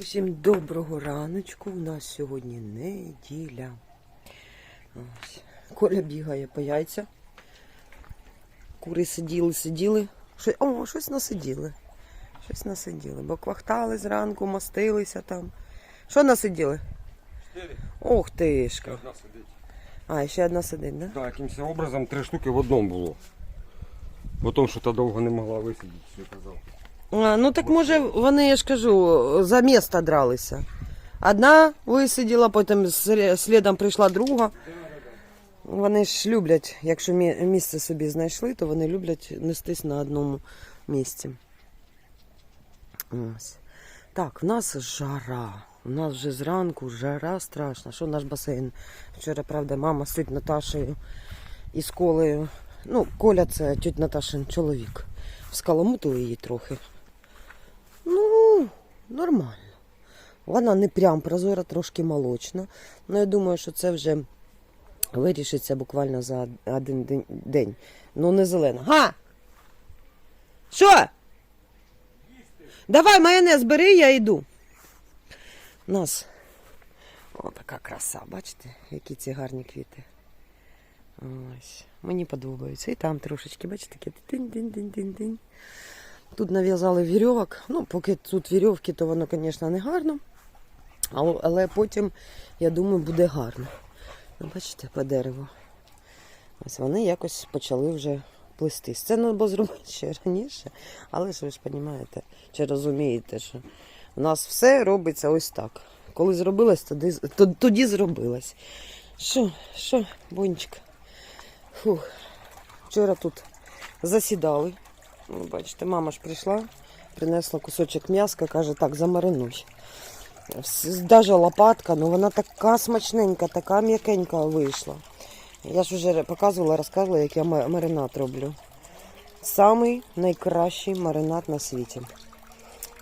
Усім доброго раночку. У нас сьогодні неділя. Ось. Коля бігає по яйця. Кури сиділи, сиділи. Що... О, щось насиділи. Щось насиділи. Бо квахтали зранку, мастилися там. Що насиділи? Чотири. Ох тишка. Одна сидить. А, ще одна сидить, да? Так, якимось образом три штуки в одному було. Бо тому, що та довго не могла висидіти, що я казав. Ну так може вони, я ж кажу, за місто дралися. Одна висиділа, потім слідом прийшла друга. Вони ж люблять, якщо місце собі знайшли, то вони люблять нестись на одному місці. Ось. Так, в нас жара. У нас вже зранку жара страшна. Що наш басейн? Вчора, правда, мама з тють Наташею і з Колею. Ну, Коля це тють Наташин чоловік. Скаламутили її трохи. Нормально. Вона не прям прозора, трошки молочна. Ну, я думаю, що це вже вирішиться буквально за один день-. Ну, не зелена. Га! Що? Давай майонез бери, я йду. У нас така краса, бачите, які ці гарні квіти. Ось. Мені подобаються. І там трошечки, бачите, таке тинь-тинь-тинь-тинь-тинь. Тут нав'язали вірьовок. Ну, поки тут вірьовки, то воно, звісно, не гарно. Але, потім, я думаю, буде гарно. Ну, бачите, по дереву. Ось вони якось почали вже плестись. Це треба було зробити ще раніше, але ж ви ж розумієте, чи розумієте, що у нас все робиться ось так. Коли зробилось, тоді, то- тоді зробилось. Що, що, бончик? Фух. Вчора тут засідали. Ну, бачите, мама ж прийшла, принесла кусочок м'яска, каже, так, замаринуй. Даже лопатка, ну вона така смачненька, така м'якенька вийшла. Я ж вже показувала, розказувала, як я ма- маринад роблю. Самий найкращий маринад на світі.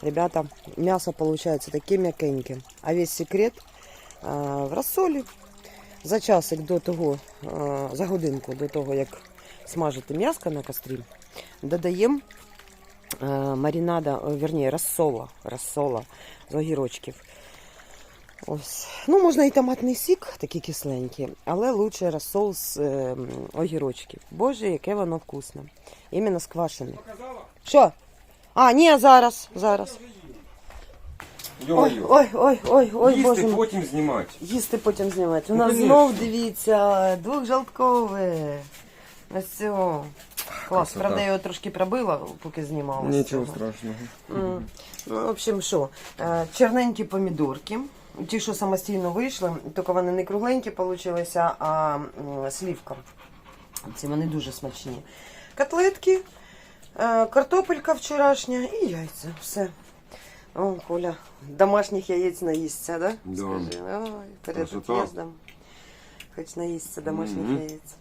Ребята, м'ясо виходить таке м'якеньке. А весь секрет а, в розсолі. За часик до того, а, за годинку до того, як смажити м'яско на кострі, додаємо е, маринада, о, вірні, розсола, розсола з огірочків. Ось. Ну, можна і томатний сік, такий кисленький, але лучше розсол з е, огірочків. Боже, яке воно вкусне. Іменно з. Що? А, ні, зараз, зараз. Ой, ой, ой, ой, ой, Їсти, боже. потім знімати. Їсти потім знімати. У Ну, нас знов дивіться, двохжалткове. Ось цього. Клас, Красота. правда, я його трошки пробила, поки знімала. з Нічого цього. страшного. М. Ну, в общем, що, е, чорненькі помідорки. Ті, що самостійно вийшли, тільки вони не кругленькі вийшли, а м, слівка. Ці вони дуже смачні. Котлетки, е, картопелька вчорашня і яйця. Все. О, Коля, домашніх яєць наїсться, да? Да. Скажи. Ой, перед Красота. від'їздом. Хоч наїсться домашніх Мгм. яєць.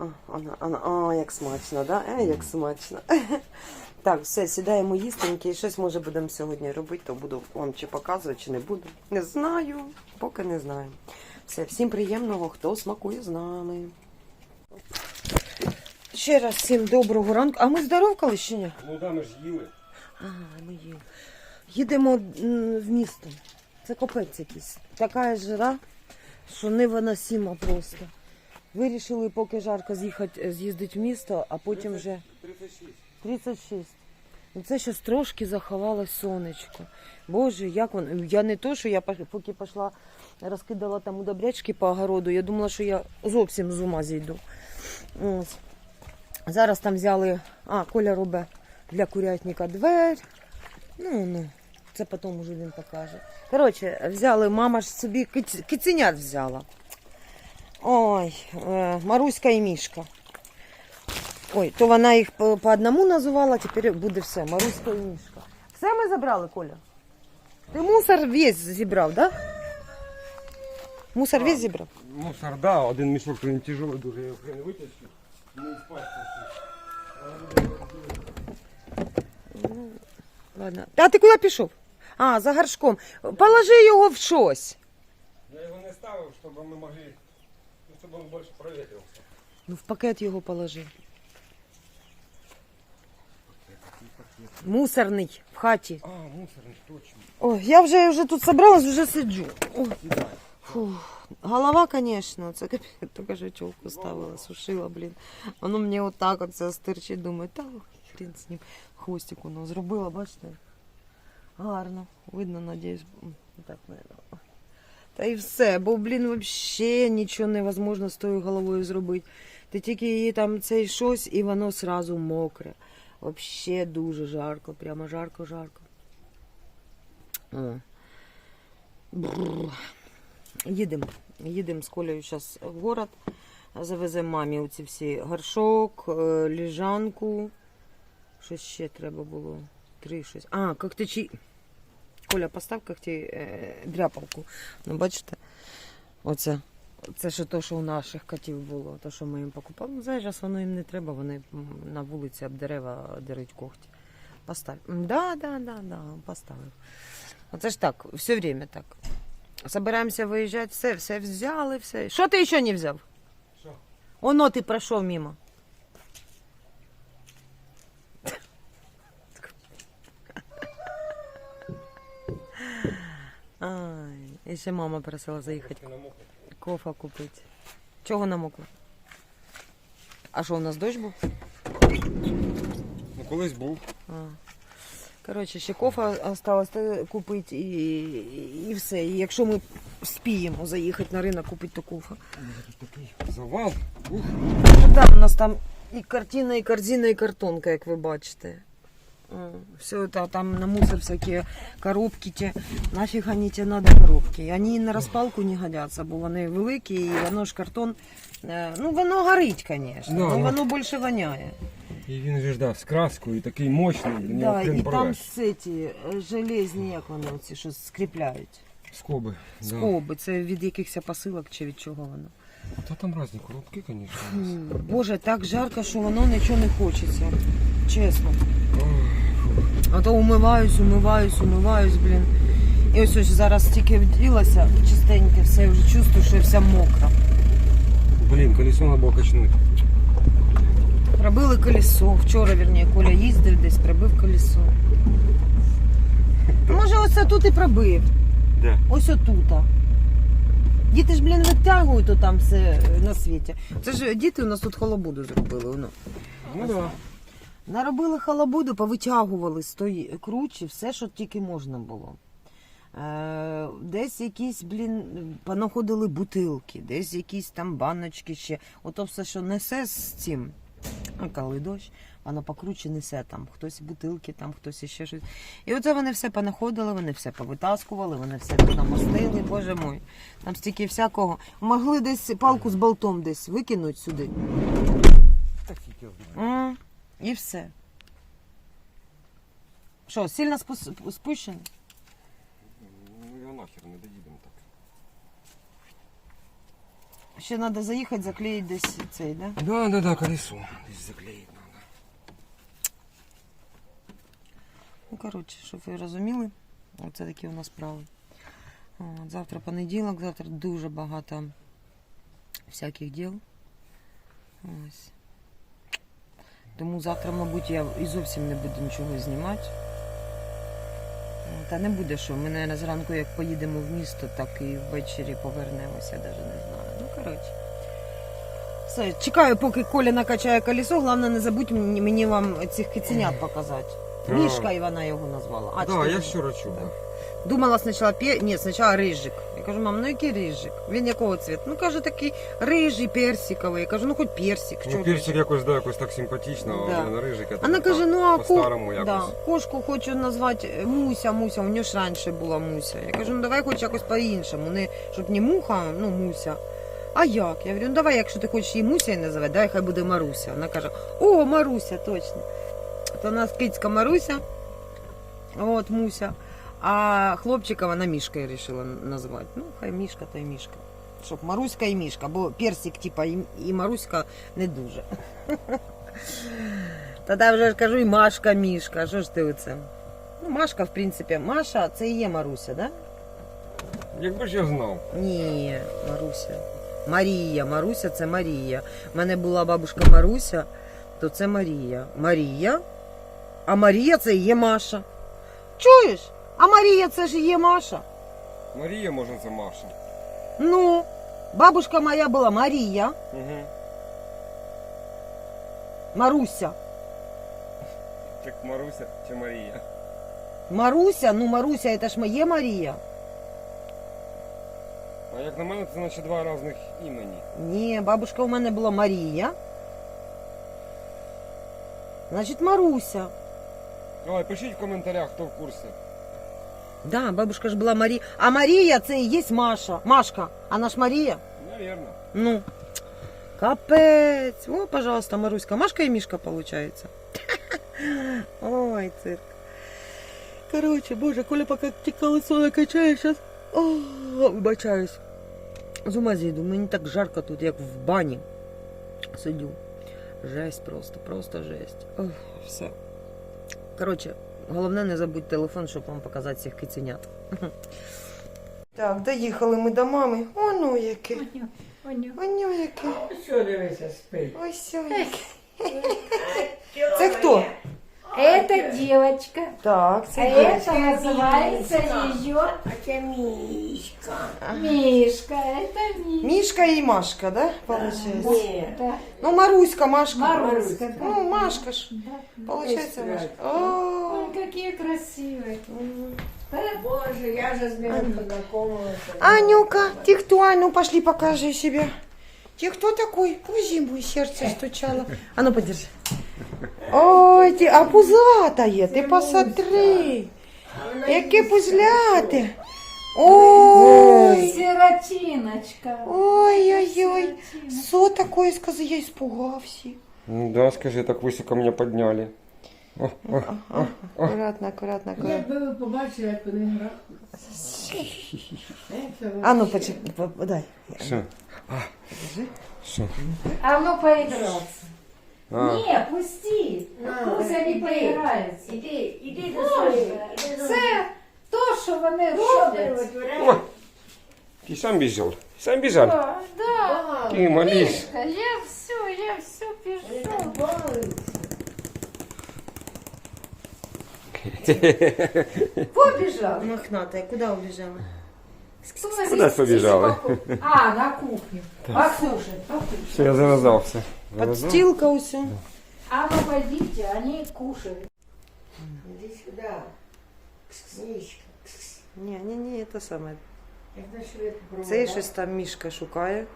О, вона, вона, о, як смачно, да? Е, як смачно. Так, все, сідаємо їстеньки. Щось може будемо сьогодні робити, то буду вам чи показувати, чи не буду. Не знаю, поки не знаю. Все, всім приємного, хто смакує з нами. Ще раз всім доброго ранку. А ми здоровкали чи ні? Ну да, ми ж їли. Ага, ми їдемо. Їдемо в місто. Це копець якийсь. Така жара, що невиносимо просто. Вирішили, поки жарко з'їхати, з'їздити в місто, а потім вже 36. 36. Ну це щось трошки заховалось сонечко. Боже, як воно. Я не то, що я поки пішла, розкидала там удобрячки по огороду, я думала, що я зовсім з ума зійду. Ось. Зараз там взяли, а, Коля робить для курятника двері. Ну, ну, це потім уже він покаже. Коротше, взяли, мама ж собі киценят взяла. Ой, е, Маруська і Мішка. Ой, то вона їх по, по одному називала, тепер буде все. Маруська і Мішка. Все ми забрали, Коля? Ти мусор весь зібрав, так? Да? Мусор весь зібрав? Мусор, да, один мішок, він тяжелий дуже, я його хрен витащу. Не спасти. Ладно. А ти куди пішов? А, за горшком. Положи його в щось. Я його не ставив, щоб ми могли, ну, щоб він більше. Ну, в пакет його положи. Мусорний в хаті. А, мусорник, точно. Ой, я вже, вже тут собралась, вже сиджу. Ой. Фу. Голова, конечно, це капець, тільки ж чолку ставила, сушила, блін. Воно мені отак от це стирчить, думаю, та хрін з ним. Хвостик воно зробила, бачите? Гарно. Видно, надіюсь. Так, наверное. Та і все, бо, блін, взагалі нічого невозможно з тою головою зробити. Ти тільки її там цей щось, і воно сразу мокре. Взагалі дуже жарко, прямо жарко-жарко. Їдемо. Їдемо з Колею зараз в город. Завеземо мамі оці всі горшок, е, ліжанку. Що ще треба було? Три щось. А, когтячі. Коля, постав когті е, дряпалку. Ну, бачите, оце. Це ще то, що у наших котів було, то, що ми їм покупали. Ну, зараз воно їм не треба, вони на вулиці об дерева деруть когті. Постав. Да, да, да, да, поставив. Оце ж так, все время так. Собираємося виїжджати, все, все взяли, все. Що ти ще не взяв? Що? Оно ти пройшов мимо. Ай, і ще мама просила заїхати кофа купити. Чого намокло? А що, у нас дощ був? Ну колись був. А. Коротше, ще кофа осталось купити і, і все. І якщо ми спіємо заїхати на ринок купити то кофа. Такий завал. Ух. Ну, да, у нас там і картина, і корзина, і картонка, як ви бачите. О, Все это там на мусор всякі коробки, ті, нафіг вони ті надо коробки. Вони і на розпалку не годяться, бо вони великі, і воно ж картон. е, Ну, воно горить, звісно, Да, але ну. воно більше воняє. І він же ж да, з краскою, такий мощний, блін, Да, і там порвеш. ці е, железні, як вони оці, що скріпляють. Скоби. Да. Скоби, це від якихось посилок чи від чого воно. Та там різні коробки, звісно. Боже, так жарко, що воно нічого не хочеться. Чесно. А то умиваюсь, умиваюсь, умиваюсь, блін. І ось ось зараз тільки вділася чистеньке, все я вже чувствую, що я вся мокра. Блін, колесо на качнути. Пробили колесо. Вчора, вірніше, Коля їздив десь, пробив колесо. Може, ось тут і пробив. Де? Ось отута. Діти ж, блін, витягують там все на світі. Це ж діти у нас тут халабуду зробили. Воно. Ну да. Наробили халабуду, повитягували з тої кручі все, що тільки можна було. Е, десь якісь, блін, понаходили бутилки, десь якісь там баночки ще. Ото все, що несе з цим. Коли дощ, воно покруче несе там. Хтось бутилки, там хтось іще щось. І оце вони все понаходили, вони все повитаскували, вони все намостили, боже мой. Там стільки всякого. Могли десь палку з болтом десь викинути сюди. Так І все. Що, сильно спус- спущений? Ну його нахер не доїдемо так. Ще треба заїхати, заклеїти десь цей, да? Да, да, да, колесо. Десь заклеїти треба. Ну, коротше, щоб ви розуміли, оце такі у нас справи. От, завтра понеділок, завтра дуже багато всяких діл. Ось. Тому завтра, мабуть, я і зовсім не буду нічого знімати. Та не буде що. Ми, наверное, зранку, як поїдемо в місто, так і ввечері повернемося, навіть не знаю. Ну, коротше. Все, чекаю, поки Коля накачає колесо. Головне, не забудь мені, мені вам цих киценят показати. Мішка і вона його назвала. А, Да, я вчора чув. Думала спочатку пе... Ні, спочатку рижик. Я кажу, мам, ну який рижик? Він якого цвіту? Ну каже, такий рижий, персиковий. Я кажу, ну хоч персик. Ну, персик якось, да, якось так симпатично, Да. а блін, рижик. Вона така каже, ну а ко... по-старому якось. да, кошку хочу назвати е, Муся, Муся, у нього ж раніше була Муся. Я кажу, ну давай хоч якось по-іншому, не щоб не муха, ну Муся. А як? Я говорю, ну давай, якщо ти хочеш її Муся називати, давай хай буде Маруся. Вона каже, о, Маруся, точно. То у нас кицька Маруся, от Муся. А хлопчика вона Мішкою вирішила назвати. Ну, хай Мішка, то й Мішка. Щоб Маруська і Мішка, бо персик, типа, і, і Маруська не дуже. Тоді вже ж кажу, і Машка, Мішка. Що ж ти оце? Ну, Машка, в принципі, Маша це і є Маруся, да? Якби ж я знав. Ні, Маруся. Марія. Маруся це Марія. У мене була бабушка Маруся, то це Марія. Марія, А Марія це і є Маша. Чуєш? А Марія це ж є Маша. Марія, може, це Маша. Ну, бабушка моя була Марія, Угу. Маруся. Так Маруся чи Марія? Маруся, ну Маруся, це ж моє Марія. А як на мене, це значить два різних імені. Ні, бабушка у мене була Марія. Значить, Маруся. Давай, пишіть в коментарях, хто в курсі. Да, бабушка ж була Марія. А Марія це і є Маша. Машка. Вона ж Марія. Навірно. Ну. Капець. О, пожалуйста, Маруська. Машка і Мішка получается. Ой, цирк. Короче, боже, Коля пока ті колесо накачає, сейчас. О, вибачаюсь. З ума зійду. Мені так жарко тут, як в бані. Сидю. Жесть просто, просто жесть. Ох, все. Короче, головне не забудь телефон, щоб вам показати всіх киценят. Так, доїхали ми до мами. О, ну яке. Оню яке. Що дивися, спить? Ось яке. Це хто? Это девочка. Так, А це это называется ее А це мішка. Мишка. Это Мишка. Мішка і Машка, да? Получается. Ні. Да. Ну, Маруська, Машка. Маруська, да. Ну, Машка ж. Да. Получается, Ой, Машка. Ой, О. какие красивые. Да? Боже, я же з ними познайомилася. Анюка, ты кто? А ну, пошли, покажи себя. Ты кто такой? Пусть мое сердце стучало. А ну, подержи. Ой, ти, а пузатає, ти посмотри. Яке пузляте. Ой. Сиротиночка. Ой-ой-ой. Що таке, скажи, я испугався. Ну да, скажи, так високо мене підняли. О, о. Аккуратно, аккуратно, аккуратно. Якби ви побачили, як вони грають. А ну, почекай, по- дай. Що? А ну поиграться. А, Не, пусти. Пусть они поиграются. Іди, іди до своєї. Це то, що вони роблять. Ти сам біжав? Сам біжав? Да, да. Ти маліш. Мишка, я все, я все пишу. Побежал. Мохнатая, куда убежала? Куда побежала? А, на кухню. Послушай, послушай. Все, я завязався. Подстилка усе. А ну пойдите, они кушают. Іди сюди. Мішка. Ні, ні, ні, це саме. Як на швидко провода. Цей щось там мішка шукає.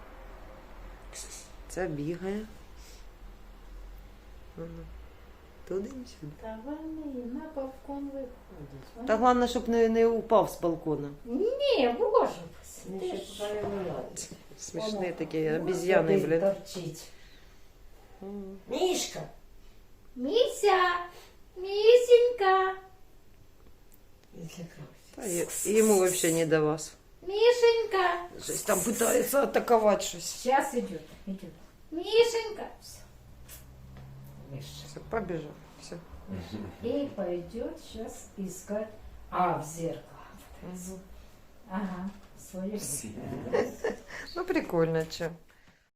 Це бігає. Ага. Туди і сюди. Да вони на балкон виходять. Та головне, щоб не, не упав з балкона. Не, боже, Вони ти ще ж. поки не вилазять. Смішні такі обіз'яни, блін. Торчить. М. Мішка. Мися, Мисенька, Він злякався. Та й- йому взагалі не до вас. Мишенька. Щось там питається атакувати щось. Сейчас идет, идет. Мишенька. Всё. Миша. Все, побіжав. Все. И пойдет сейчас искать. А, в зеркало. Ага, свое. Ну прикольно, че.